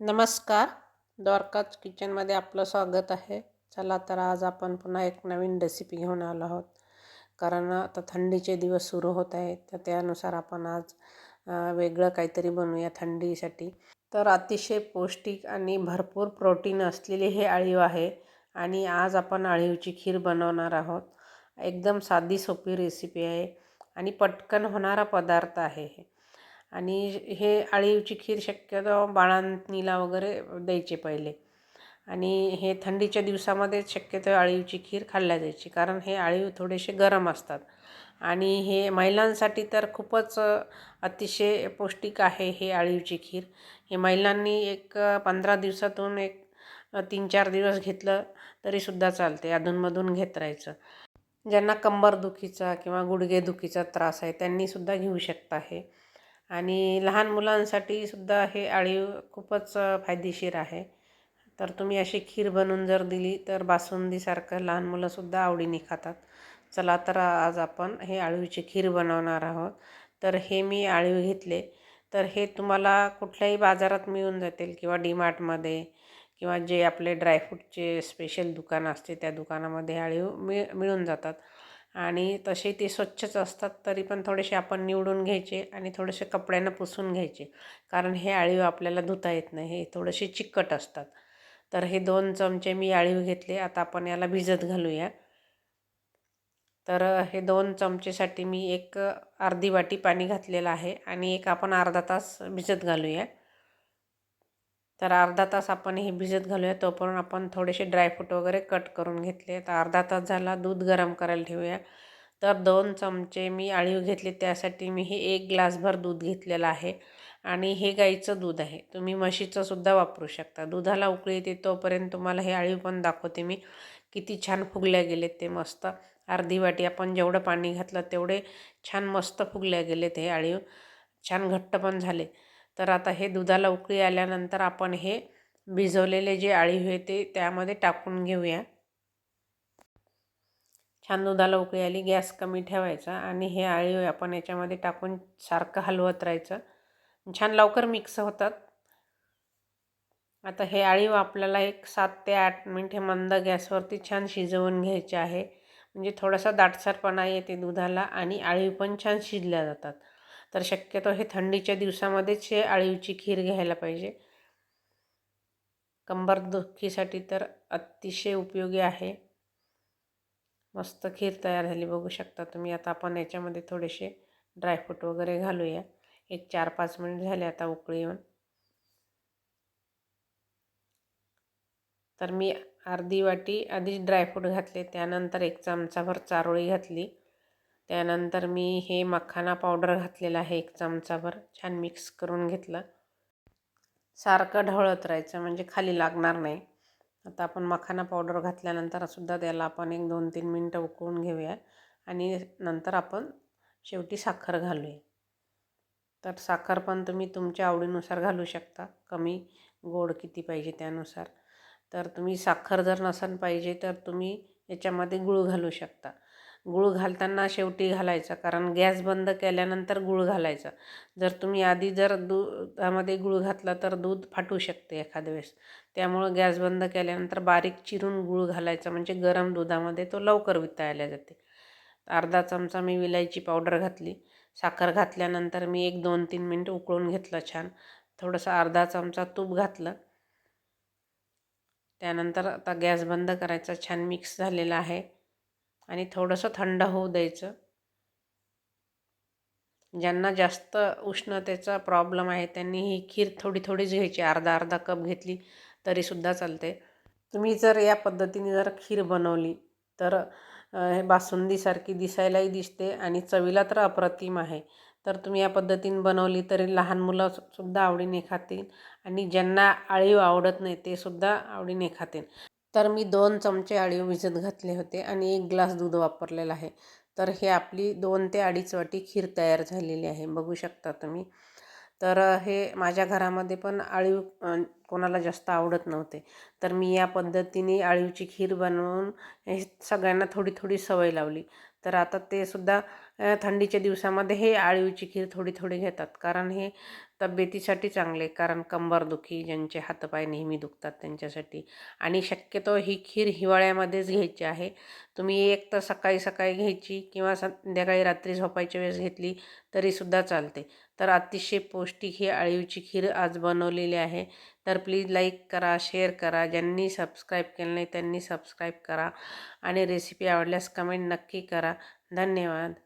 नमस्कार. द्वारकाच किचनमध्ये आपलं स्वागत आहे. चला तर आज आपण पुन्हा एक नवीन रेसिपी घेऊन आलो आहोत. कारण आता थंडीचे दिवस सुरू होत आहेत तर त्यानुसार आपण आज वेगळं काहीतरी बनवूया थंडीसाठी. तर अतिशय पौष्टिक आणि भरपूर प्रोटीन असलेले हे अळीव आहे आणि आज आपण अळीवची खीर बनवणार आहोत. एकदम साधी सोपी रेसिपी आहे आणि पटकन होणारा पदार्थ आहे हे. आणि हे अळीवची खीर शक्यतो बाळांनीला वगैरे द्यायचे पहिले. आणि हे थंडीच्या दिवसामध्ये शक्यतो अळीवची खीर खाल्ल्या जायची कारण हे अळीव थोडेसे गरम असतात. आणि हे महिलांसाठी तर खूपच अतिशय पौष्टिक आहे हे अळीवची खीर. हे महिलांनी एक पंधरा दिवसातून एक तीन चार दिवस घेतलं तरीसुद्धा चालते अधूनमधून घेत राहायचं. ज्यांना कंबरदुखीचा किंवा गुडघेदुखीचा त्रास आहे त्यांनीसुद्धा घेऊ शकता हे. आणि लहान मुलांसाठी सुद्धा हे अळीव खूपच फायदेशीर आहे. तर तुम्ही अशी खीर बनवून जर दिली तर बासुंदीसारखं लहान मुलंसुद्धा आवडीने खातात. चला तर आज आपण हे अळीवची खीर बनवणार आहोत. तर हे मी अळीव घेतले. तर हे तुम्हाला कुठल्याही बाजारात मिळून जातील किंवा डीमार्टमध्ये किंवा जे आपले ड्रायफ्रूटचे स्पेशल दुकान असते त्या दुकानामध्ये अळीव मिळ मिळून जातात. आणि तसे ते स्वच्छच असतात तरी पण थोडेसे आपण निवडून घ्यायचे आणि थोडेसे कपड्यानं पुसून घ्यायचे. कारण हे आळीव आपल्याला धुता येत नाही हे थोडेसे चिकट असतात. तर हे दोन चमचे मी आळीव घेतले आता आपण याला भिजत घालूया. तर हे दोन चमचेसाठी मी एक अर्धी वाटी पाणी घातलेलं आहे आणि एक आपण अर्धा तास भिजत घालूया. तर अर्धा तास आपण हे भिजत घालूया. तोपर्यंत आपण थोडेसे ड्रायफ्रूट वगैरे कट करून घेतले. तर अर्धा तास झाला दूध गरम करायला ठेवूया. तर दोन चमचे मी अळीव घेतले. त्यासाठी मी हे एक ग्लासभर दूध घेतलेलं आहे. आणि हे गाईचं दूध आहे. तुम्ही म्हशीचंसुद्धा वापरू शकता. दुधाला उकळी येते तोपर्यंत तुम्हाला हे आळीव पण दाखवते मी. किती छान फुगल्या गेलेत ते मस्त. अर्धी वाटी आपण जेवढं पाणी घातलं तेवढे छान मस्त फुगल्या गेलेत हे आळीव. छान घट्ट पण झाले. तर आता हे दुधाला उकळी आल्यानंतर आपण हे भिजवलेले जे अळीव आहे ते त्यामध्ये टाकून घेऊया. छान दुधाला उकळी आली गॅस कमी ठेवायचा आणि हे अळीव आपण याच्यामध्ये टाकून सारखं हलवत राहायचं. छान लवकर मिक्स होतात. आता हे अळीव आपल्याला एक सात ते आठ मिनटे मंद गॅसवरती छान शिजवून घ्यायचे आहे. म्हणजे थोडासा दाटसरपणा येते दुधाला आणि आळीव पण छान शिजल्या जातात. तर शक्यतो हे थंडीच्या दिवसामध्येच हे खीर घ्यायला पाहिजे. कंबर दुखीसाठी तर अतिशय उपयोगी आहे. मस्त खीर तयार झाली बघू शकता तुम्ही. आता आपण याच्यामध्ये थोडेसे ड्रायफ्रूट वगैरे घालूया. एक चार पाच मिनिट झाले आता उकळी येऊन. तर मी अर्धी वाटी आधीच ड्रायफ्रूट घातले. त्यानंतर एक चमचाभर चारोळी घातली. त्यानंतर मी हे मखाना पावडर घातलेला आहे एक चमचाभर छान मिक्स करून घेतलं. सारखं ढवळत राहायचं म्हणजे खाली लागणार नाही. आता आपण मखाना पावडर घातल्यानंतरसुद्धा त्याला आपण एक दोन तीन मिनटं उकळून घेऊया आणि नंतर आपण शेवटी साखर घालूया. तर साखर पण तुम्ही तुमच्या आवडीनुसार घालू शकता कमी गोड किती पाहिजे त्यानुसार. तर तुम्ही साखर जर नसन पाहिजे तर तुम्ही याच्यामध्ये गूळ घालू शकता. गूळ घालताना शेवटी घालायचा कारण गॅस बंद केल्यानंतर गूळ घालायचा. जर तुम्ही आधी जर दुधामध्ये गूळ घातला तर दूध फाटू शकते एखाद्या वेळेस. त्यामुळं गॅस बंद केल्यानंतर बारीक चिरून गूळ घालायचा म्हणजे गरम दुधामध्ये तो लवकर वितळायला जाते. अर्धा चमचा मी विलायची पावडर घातली. साखर घातल्यानंतर मी एक दोन तीन मिनटं उकळून घेतलं छान. थोडंसं अर्धा चमचा तूप घातलं. त्यानंतर आता गॅस बंद करायचा छान मिक्स झालेला आहे. आणि थोडंसं थंड होऊ द्यायचं. ज्यांना जास्त उष्णतेचा प्रॉब्लेम आहे त्यांनी ही खीर थोडी थोडीच घ्यायची. अर्धा अर्धा कप घेतली तरीसुद्धा चालते. तुम्ही जर या पद्धतीने जर खीर बनवली तर हे बासुंदीसारखी दिसायलाही दिसते आणि चवीला तर अप्रतिम आहे. तर तुम्ही या पद्धतीने बनवली तरी लहान मुलंसुद्धा आवडीने खातील आणि ज्यांना आळीव आवडत नाही ते सुद्धा आवडीने खातील. तर मी दोन चमचे अळीव भिजत घातले होते आणि एक ग्लास दूध वापरलेलं आहे. तर हे आपली दोन ते अडीच वाटी खीर तयार झालेली आहे. बघू शकता तुम्ही. तर हे माझ्या घरामध्ये पण अळीव कोणाला जास्त आवडत नव्हते. तर मी या पद्धतीने अळीवची खीर बनवून हे सगळ्यांना थोडी थोडी सवय लावली. तर आता ते सुद्धा थंडीच्या दिवसामध्ये हे अळीवची खीर थोडी थोडी घेतात. कारण हे तब्येतीसाठी चांगले कारण कंबरदुखी ज्यांचे हातपाय नेहमी दुखतात त्यांच्यासाठी. आणि शक्यतो ही खीर हिवाळ्यामध्येच घ्यायची आहे. तुम्ही एक तर सकाळी सकाळी घ्यायची किंवा संध्याकाळी रात्री झोपायच्या वेळेस घेतली तरीसुद्धा चालते. तर अतिशय पौष्टिक ही अळीवची खीर आज बनवलेली आहे. तर प्लीज लाईक करा शेअर करा. ज्यांनी सबस्क्राईब केलं नाही त्यांनी सबस्क्राईब करा. आणि रेसिपी आवडल्यास कमेंट नक्की करा. धन्यवाद.